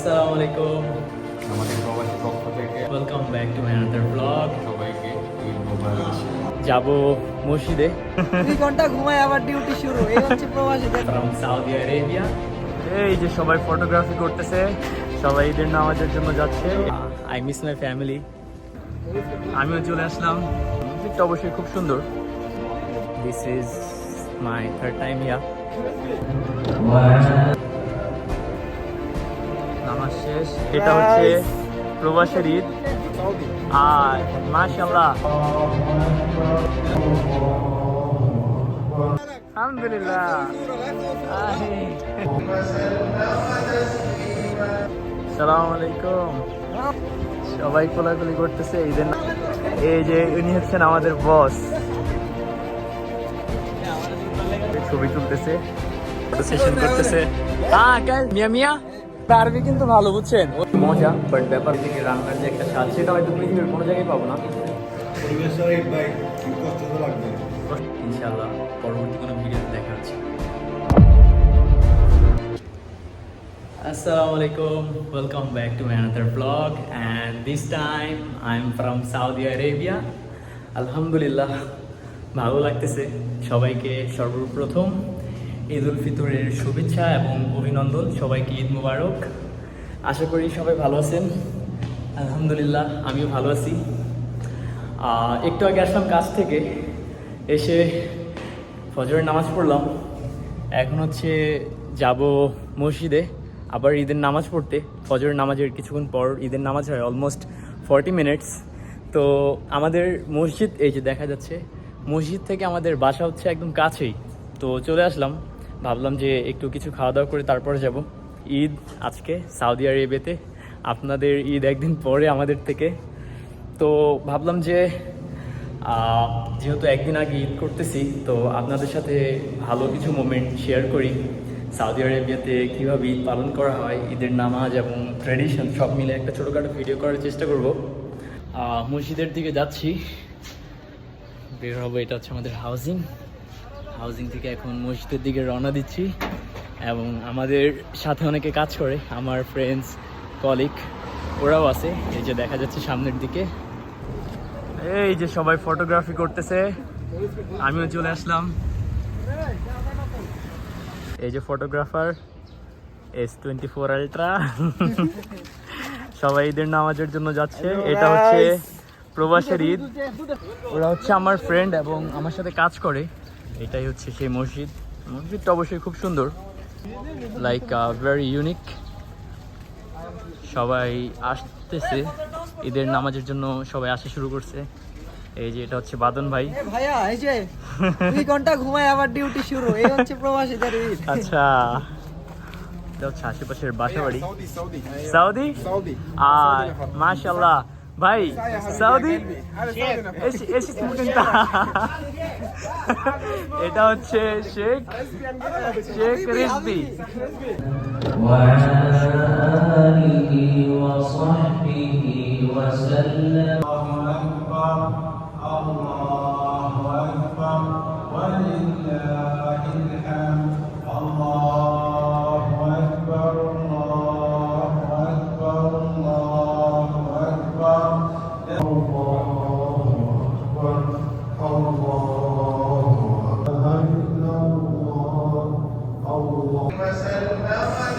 আসসালামু আলাইকুম। আমাদের প্রবাসী পক্ষ থেকে welcome back to my another blog সবাইকে ঈদ মোবারক। যাব মসজিদে। দুই ঘণ্টা ঘুমায় আবার ডিউটি শুরু এই হচ্ছে প্রবাসীদের ফ্রম সৌদি আরেবিয়া এই যে সবাই ফটোগ্রাফি করতেছে সবাই ঈদের নামাজের জন্য যাচ্ছে। আই মিস মাই ফ্যামিলি আমিও চলে আসলাম। মসজিদটা অবশ্যই খুব সুন্দর। This is my third time here নামাজ শেষ। এটা হচ্ছে প্রবাসের ঈদ। আর মাশাল্লাহ আলহামদুলিল্লাহ। সালাম আলাইকুম। সবাই কোলাকুলি করতেছে ঈদের এই যে উনি হচ্ছেন আমাদের বস। ছবি তুলতেছে ফটো সেশন করতেছে হ্যাঁ মিয়া মিয়া। পারবি কিন্তু ভালো বুঝছেন? মজা বাট ব্যাপার থেকে রান্নার যে একটা স্বাদ সেটা হয়তো পৃথিবীর কোনো জায়গায় পাবো না। ইনশাআল্লাহ পরবর্তী কোনো ভিডিওতে দেখা হচ্ছে। Assalamu alaikum, welcome back to another vlog and this time I'm from Saudi Arabia. আলহামদুলিল্লাহ ভালো লাগতেছে সবাইকে সর্বপ্রথম। ঈদ উল ফিতরের শুভেচ্ছা এবং অভিনন্দন, সবাইকে ঈদ মুবারক। আশা করি সবাই ভালো আছেন। আলহামদুলিল্লাহ, আমিও ভালো আছি। একটু আগে আসলাম কাজ থেকে, এসে ফজরের নামাজ পড়লাম। এখন হচ্ছে যাব মসজিদে, আবার ঈদের নামাজ পড়তে। ফজরের নামাজের কিছুক্ষণ পর ঈদের নামাজ হয় অলমোস্ট ফর্টি মিনিটস তো আমাদের মসজিদ, এই যে দেখা যাচ্ছে, মসজিদ থেকে আমাদের বাসা হচ্ছে একদম কাছেই। তো চলে আসলাম। ভাবলাম যে একটু কিছু খাওয়া দাওয়া করে তারপরে যাব। ঈদ আজকে সাউদি আরবিয়াতে আপনাদের ঈদ একদিন পরে আমাদের থেকে। তো ভাবলাম যে যেহেতু একদিন আগে ঈদ করতেছি, তো আপনাদের সাথে ভালো কিছু মোমেন্ট শেয়ার করি। সৌদি আরবিয়াতে কীভাবে ঈদ পালন করা হয়, ঈদের নামাজ এবং ট্র্যাডিশন সব মিলে একটা ছোটোখাটো ভিডিও করার চেষ্টা করব। মসজিদের দিকে যাচ্ছি। বের হব, এটা হচ্ছে আমাদের হাউজিং হাউজিং থেকে এখন মসজিদের দিকে রওনা দিচ্ছি এবং আমাদের সাথে অনেকে কাজ করে আমার ফ্রেন্ডস কলিগ ওরাও আছে। এই যে দেখা যাচ্ছে সামনের দিকে। এই যে সবাই ফটোগ্রাফি করতেছে। আমিও চলে আসলাম। এই যে photographer S twenty four ultra সবাই ঈদের নামাজের জন্য যাচ্ছে। এটা হচ্ছে প্রবাসের ঈদ। ওরা হচ্ছে আমার ফ্রেন্ড এবং আমার সাথে কাজ করে। এটাই হচ্ছে সেই মসজিদ। মসজিদটা অবশ্যই খুব সুন্দর। লাইক ভেরি ইউনিক সবাই আসতেছে। ঈদের নামাজের জন্য সবাই আসা শুরু করছে। এই যে এটা হচ্ছে বাদন ভাই। ভাইয়া এই যে দুই ঘণ্টা ঘুমায় আবার ডিউটি শুরু। এই হচ্ছে প্রবাসীদের ঈদ। আচ্ছা। এটা হচ্ছে আশেপাশের বাসা বাড়ি সৌদি সৌদি আর মাশাল্লাহ ভাই সৌদি এসি এসি মুকেন্তা এটা হচ্ছে শেখ শেখ রিজবি وآله وصحبه وسلم الله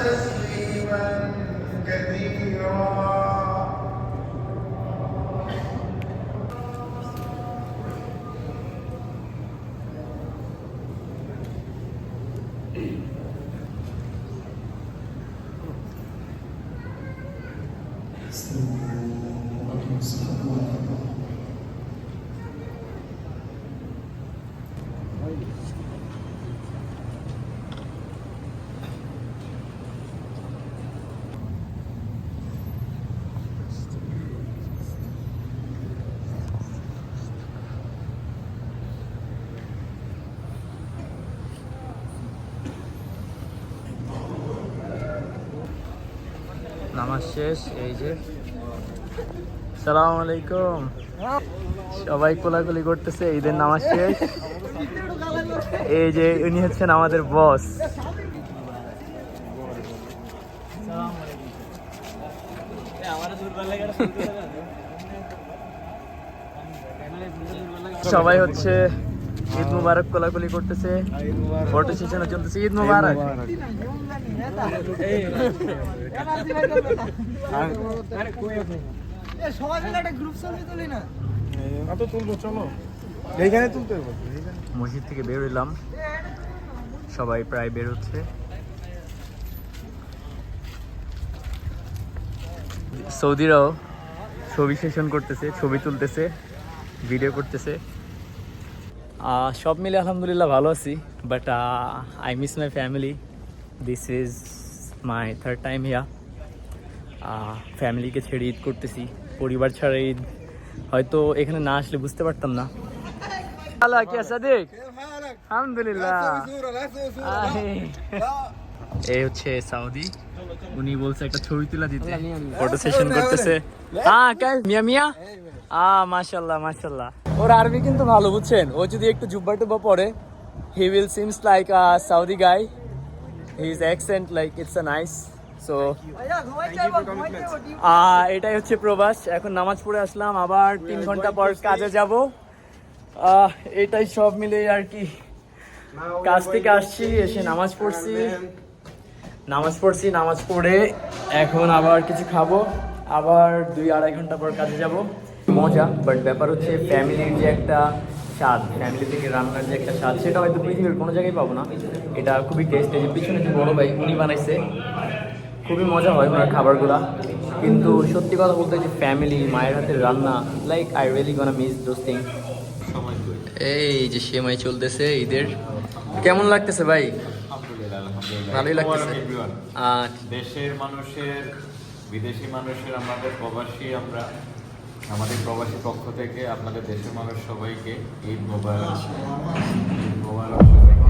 وتسليما كثيرا নামাজ শেষ, এই যে। সালাম আলাইকুম সবাই কোলাকুলি করতেছে, ঈদের নামাজ শেষ। এই যে, উনি হচ্ছেন আমাদের বস। সবাই হচ্ছে ঈদ মুবারক কোলাকুলি করতেছে। ফটো সেশনে চলতেছে ঈদ মুবারক। মসজিদ থেকে বের হইলাম। সবাই প্রায় বের হচ্ছে। সৌদিরাও ছবি সেশন করতেছে, ছবি তুলতেছে ভিডিও করতেছে। সব মিলে আলহামদুলিল্লাহ ভালো আছি but I miss my family this is my third time here ফ্যামিলিকে ছেড়ে ঈদ করতেছি পরিবার ছাড়া ঈদ। হয়তো এখানে না আসলে বুঝতে পারতাম না। হ্যালো কি সাদিক আলহামদুলিল্লাহ। আহে। এই হচ্ছে সাউদি। উনি বলছে একটা ছবি তুলা দিতে। ফটো সেশন করতেছে। হ্যাঁ মিয়া মিয়া? আ মাশাআল্লাহ মাশাআল্লাহ। ওর আরবি কিন্তু ভালো বুঝছেন? ও যদি একটু জুব্বা টুব্বা পরে he will seems like a Saudi guy his accent like it's a nice so এটাই হচ্ছে প্রবাস। এখন নামাজ পড়ে আসলাম আবার তিন ঘণ্টা পর কাজে যাব। আহ, এটাই সব মিলে আর কি। কাজ থেকে আসছি এসে নামাজ পড়ছি। নামাজ পড়ছি নামাজ পড়ে এখন আবার কিছু খাব। আবার দুই আড়াই ঘণ্টা পর কাজে যাব। মজা বাট ব্যাপার হচ্ছে ফ্যামিলির যে একটা স্বাদ ফ্যামিলি থেকে রান্নার যে একটা স্বাদ সেটা হয়তো পৃথিবীর কোনো জায়গায় পাবো না। এটা খুবই টেস্ট এই যে পিছনে যে বড় ভাই উনি বানাইছে খুবই মজা হয় ওনার খাবারগুলা। কিন্তু সত্যি কথা বলতে যে ফ্যামিলি মায়ের হাতের রান্না like I really gonna miss those thing এই যে সেমাই চলতেছে ঈদের। কেমন লাগতেছে ভাই? আলহামদুলিল্লাহ আলহামদুলিল্লাহ। ভালোই লাগতেছে। দেশের মানুষের বিদেশি মানুষের আমাদের প্রবাসী আমরা আমাদের প্রবাসী পক্ষ থেকে আপনাদের দেশের মানুষ সবাইকে ঈদ মোবারক ঈদ মোবারক সবাইকে।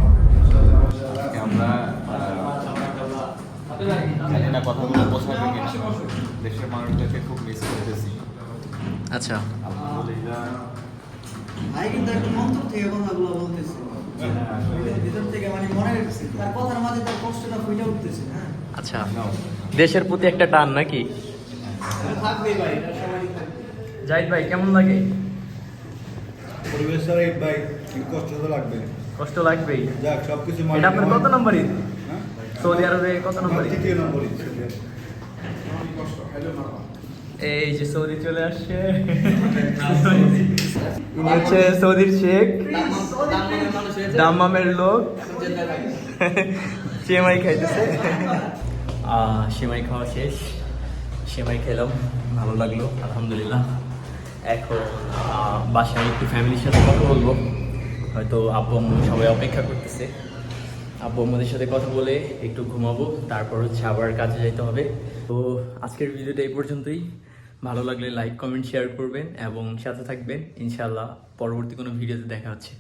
আজকে আমরা জানি না কথাগুলো বোঝাবে কিনা। দেশের মানুষদেরকে খুব মিস করতেছি। আচ্ছা। আলহামদুলিল্লাহ। ভাই কিন্তু একটা মন্তব্য থেকে কথাগুলো বলতেছে। ভিতর থেকে মানে মনে হ্যাঁ। আচ্ছা। দেশের প্রতি একটা টান নাকি? থাকবে ভাই জাহিদ ভাই কেমন লাগে? পরিবেশ ছাড়া ভাই কষ্ট তো লাগবে। কষ্ট লাগবেই। যাক সব কিছু এটা আপনার কত নম্বর ঈদ? হ্যাঁ? সৌদি আরবে কত নম্বর ঈদ? তৃতীয় নম্বর এই যে সৌদি চলে আসছে। ইনি হচ্ছে সৌদির শেখ। দাম্মামের লোক। সেমাই খাইতেছে। সেমাই খাওয়া শেষ। সেমাই খেলাম ভালো লাগল আলহামদুলিল্লাহ। এখন বাসায় একটু ফ্যামিলির সাথে কথা বলব। হয়তো আব্বু আম্মু সবাই অপেক্ষা করতেছে। আব্বু আম্মুদের সাথে কথা বলে একটু ঘুমাবো, তারপর হচ্ছে আবার কাজে যাইতে হবে। তো আজকের ভিডিওটা এই পর্যন্তই। ভালো লাগলে লাইক কমেন্ট শেয়ার করবেন এবং সাথে থাকবেন। ইনশাল্লাহ পরবর্তী কোনো ভিডিওতে দেখা হচ্ছে।